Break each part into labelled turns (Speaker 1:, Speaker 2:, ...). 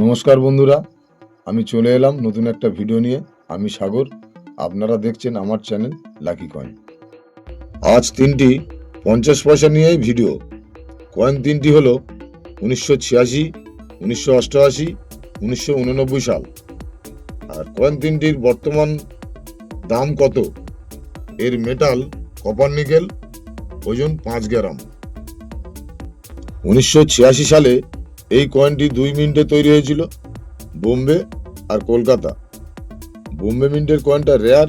Speaker 1: নমস্কার বন্ধুরা, আমি চলে এলাম নতুন একটা ভিডিও নিয়ে। আমি সাগর, আপনারা দেখছেন আমার চ্যানেল লাকি কয়েন আজ তিনটি পঞ্চাশ পয়সা নিয়েই ভিডিও কয়েন তিনটি হলো উনিশশো ছিয়াশি, উনিশশো অষ্টআশি, উনিশশো উননব্বই সাল। আর কয়েন তিনটির বর্তমান দাম কত? এর মেটাল কপার নিকেল ওজন পাঁচ গ্রাম। উনিশশো ছিয়াশি সালে এই কয়েনটি দুই মিনিটে তৈরি হয়েছিল, বোম্বে আর কলকাতা। বোম্বে মিন্টের কয়েনটা রেয়ার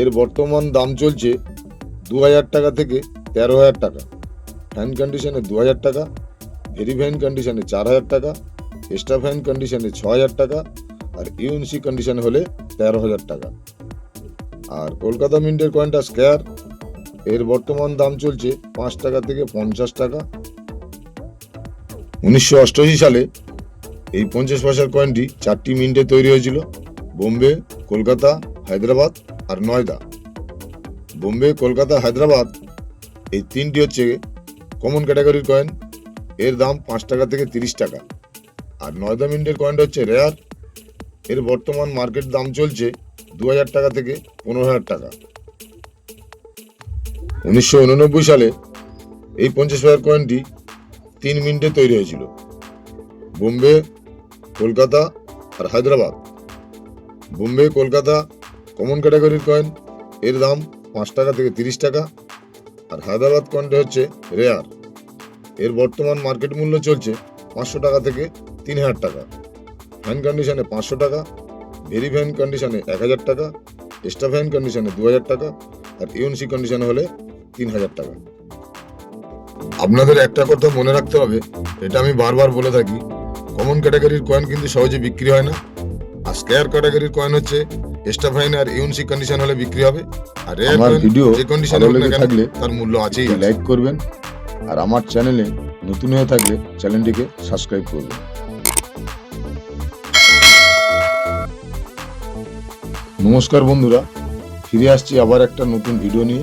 Speaker 1: এর বর্তমান দাম চলছে দু হাজার টাকা থেকে তেরো হাজার টাকা। ফ্যান কন্ডিশনে দু হাজার টাকা ভেরি ফ্যান কন্ডিশনে চার হাজার টাকা এক্সট্রা ফ্যান কন্ডিশনে ছ হাজার টাকা, আর ইউএনসি কন্ডিশন হলে তেরো হাজার টাকা। আর কলকাতা মিন্টের কয়েনটা স্কোয়ার এর বর্তমান দাম চলছে পাঁচ টাকা থেকে পঞ্চাশ টাকা উনিশশো অষ্টআশি সালে এই পঞ্চাশ পয়সার কয়েনটি চারটি মিনিটে তৈরি হয়েছিল। বোম্বে, কলকাতা, হায়দ্রাবাদ আর নয়দা বোম্বে, কলকাতা, হায়দ্রাবাদ এই তিনটি হচ্ছে কমন ক্যাটাগরির কয়েন এর দাম পাঁচ টাকা থেকে তিরিশ টাকা। আর নয়দা মিনিটের কয়েনটা হচ্ছে রেয়ার এর বর্তমান মার্কেট দাম চলছে দু হাজার টাকা থেকে পনেরো হাজার টাকা। উনিশশো উননব্বই সালে এই পঞ্চাশ পয়সার কয়েনটি তিন মিনিটে তৈরি হয়েছিল। বোম্বে, কলকাতা আর হায়দ্রাবাদ। বোম্বে, কলকাতা কমন ক্যাটাগরির কয়েন এর দাম পাঁচ টাকা থেকে তিরিশ টাকা আর হায়দ্রাবাদ কয়েনটা হচ্ছে রেয়ার এর বর্তমান মার্কেট মূল্য চলছে পাঁচশো টাকা থেকে তিন হাজার টাকা। ফ্যান কন্ডিশনে পাঁচশো টাকা ভেরি ফ্যান কন্ডিশনে এক হাজার টাকা এক্সট্রা ফ্যান কন্ডিশনে দু হাজার টাকা আর ইউএনসি কন্ডিশনে হলে তিন হাজার টাকা। আপনাদের একটা কথা মনে রাখতে হবে এটা আমি বারবার বলে থাকি কমন ক্যাটাগরির কয়েন কিন্তু সহজে বিক্রি হয় না। আর স্কেয়ার ক্যাটাগরির কয়েন হচ্ছে এক্সট্রা ফাইন আর ইউনসি কন্ডিশন হলে বিক্রি হবে। আর
Speaker 2: আমার ভিডিও
Speaker 1: যে কন্ডিশন
Speaker 2: থাকলে
Speaker 1: তার মূল্য আছেই
Speaker 2: লাইক করবেন। আর আমার চ্যানেলে নতুন হয়ে থাকলে চ্যানেলটিকে সাবস্ক্রাইব করবেন।
Speaker 1: নমস্কার বন্ধুরা ফিরে আসছি আবার একটা নতুন ভিডিও নিয়ে।